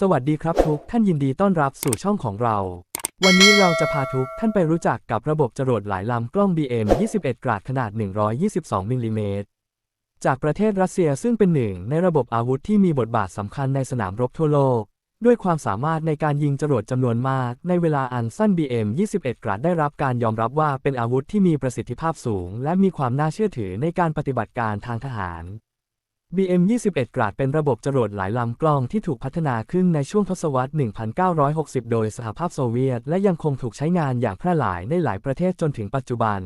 สวัสดีครับทุกท่านยินดีต้อนรับสู่ช่องของเรา วันนี้เราจะพาทุกท่านไปรู้จักกับระบบจรวดหลายลำกล้อง BM 21 กราดขนาด 122 มิลลิเมตร จากประเทศรัสเซียซึ่งเป็นหนึ่งในระบบอาวุธที่มีบทบาทสำคัญในสนามรบทั่วโลก ด้วยความสามารถในการยิงจรวดจำนวนมาก ในเวลาอันสั้น BM 21 กราดได้รับการยอมรับว่าเป็นอาวุธที่มีประสิทธิภาพสูง และมีความน่าเชื่อถือในการปฏิบัติการทางทหาร BM 21 กราดเป็นระบบจรวดหลายลำกล้องที่ถูกพัฒนาขึ้นในช่วงทศวรรษ 1960 โดยสหภาพโซเวียต และยังคงถูกใช้งานอย่างแพร่หลายในหลายประเทศจนถึงปัจจุบัน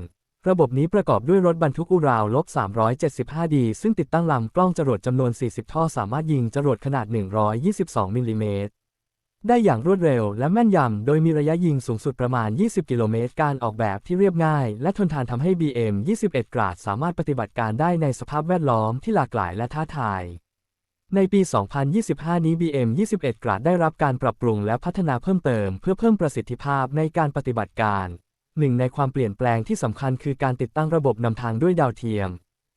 ระบบนี้ประกอบด้วยรถบรรทุกอุราวลบ 375D ซึ่งติดตั้งลำกล้องจรวดจำนวน 40 ท่อสามารถยิงจรวดขนาด 122 มิลลิเมตร ได้อย่างรวดเร็วและแม่นยำ โดยมีระยะยิงสูงสุดประมาณ 20 กิโลเมตร การออกแบบที่เรียบง่าย และทนทานทำให้ BM 21 กราดสามารถปฏิบัติการได้ในสภาพแวดล้อมที่หลากหลายและท้าทาย ในปี 2025 นี้ BM 21 กราดได้รับการปรับปรุงและพัฒนาเพิ่มเติม เพื่อเพิ่มประสิทธิภาพในการปฏิบัติการ หนึ่งในความเปลี่ยนแปลงที่สำคัญคือการติดตั้งระบบนำทางด้วยดาวเทียม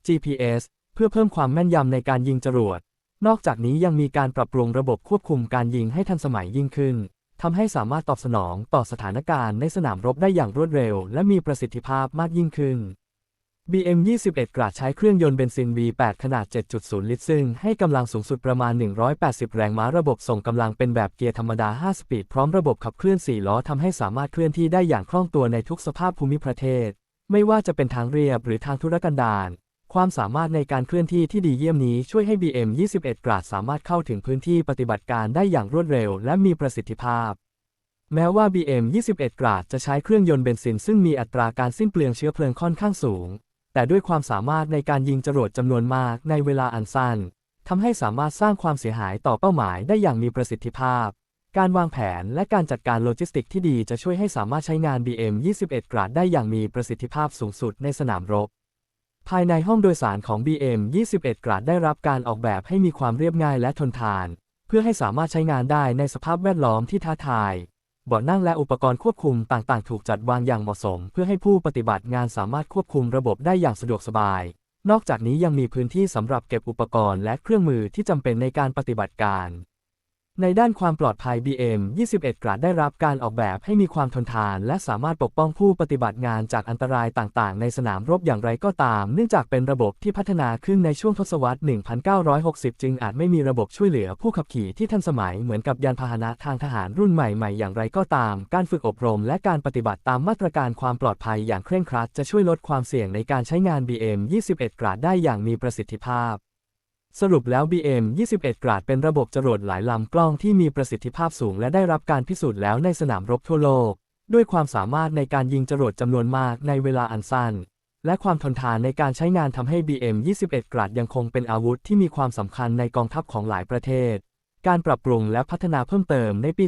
GPS เพื่อเพิ่มความแม่นยำในการยิงจรวด นอกจากนี้ยังมีการปรับปรุงระบบควบคุมการยิงให้ทันสมัยยิ่งขึ้นทำให้สามารถตอบสนองต่อสถานการณ์ในสนามรบได้อย่างรวดเร็ว และมีประสิทธิภาพมากยิ่งขึ้น BM 21 กราดใช้เครื่องยนต์เบนซิน V8 ขนาด 7.0 ลิตร ซึ่งให้กำลังสูงสุดประมาณ 180 แรงม้าระบบส่งกำลังเป็นแบบเกียร์ธรรมดา 5 สปีด พร้อมระบบขับเคลื่อน 4 ล้อทำให้สามารถเคลื่อนที่ได้อย่างคล่องตัวในทุกสภาพภูมิประเทศ ไม่ว่าจะเป็นทางเรียบหรือทางธุรกันดาร ความสามารถในการเคลื่อนที่ที่ดีเยี่ยมนี้ช่วยให้ BM 21กราดสามารถเข้าถึงพื้นที่ปฏิบัติการได้อย่างรวดเร็วและมีประสิทธิภาพ แม้ว่า BM 21กราดจะใช้เครื่องยนต์เบนซินซึ่งมีอัตราการสิ้นเปลืองเชื้อเพลิงค่อนข้างสูง แต่ด้วยความสามารถในการยิงจรวดจำนวนมากในเวลาอันสั้นทำให้สามารถสร้างความเสียหายต่อเป้าหมายได้อย่างมีประสิทธิภาพ การวางแผนและการจัดการโลจิสติกที่ดีจะช่วยให้สามารถใช้งาน BM 21กราดได้อย่างมีประสิทธิภาพสูงสุดในสนามรบ ภายในห้องโดยสารของ BM 21 กราดได้รับการออกแบบให้มีความเรียบง่ายและทนทาน เพื่อให้สามารถใช้งานได้ในสภาพแวดล้อมที่ท้าทายเบาะนั่งและอุปกรณ์ควบคุมต่างๆ ถูกจัดวางอย่างเหมาะสม เพื่อให้ผู้ปฏิบัติงานสามารถควบคุมระบบได้อย่างสะดวกสบาย นอกจากนี้ยังมีพื้นที่สำหรับเก็บอุปกรณ์และเครื่องมือที่จำเป็นในการปฏิบัติการ ในด้านความปลอดภัย BM 21กราดได้รับการออกแบบให้มีความทนทาน และสามารถปกป้องผู้ปฏิบัติงานจากอันตรายต่างๆ ในสนามรบอย่างไรก็ตาม เนื่องจากเป็นระบบที่พัฒนาขึ้นในช่วงทศวรรษ 1960 จึงอาจไม่มีระบบช่วยเหลือผู้ขับขี่ที่ทันสมัยเหมือนกับยานพาหนะทางทหารรุ่นใหม่ๆ อย่างไรก็ตาม การฝึกอบรม และการปฏิบัติตามมาตรการความปลอดภัยอย่างเคร่งครัด จะช่วยลดความเสี่ยงในการใช้งาน BM 21กราดได้อย่างมีประสิทธิภาพ สรุปแล้ว BM 21 กราดเป็นระบบจรวดหลายลำกล้องที่มีประสิทธิภาพสูงและได้รับการพิสูจน์แล้วในสนามรบทั่วโลก ด้วยความสามารถในการยิงจรวดจำนวนมากในเวลาอันสั้น และความทนทานในการใช้งานทำให้ BM 21 กราดยังคงเป็นอาวุธที่มีความสำคัญในกองทัพของหลายประเทศ การปรับปรุงและพัฒนาเพิ่มเติมในปี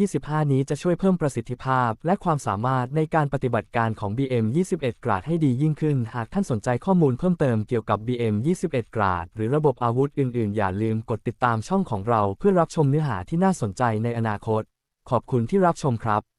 2025 นี้จะช่วยเพิ่มประสิทธิภาพ และความสามารถในการปฏิบัติการของ BM 21กราดให้ดียิ่งขึ้น หากท่านสนใจข้อมูลเพิ่มเติมเกี่ยวกับ BM 21กราดหรือระบบอาวุธอื่น ๆ อย่าลืมกดติดตามช่องของเราเพื่อรับชมเนื้อหาที่น่าสนใจในอนาคต ขอบคุณที่รับชมครับ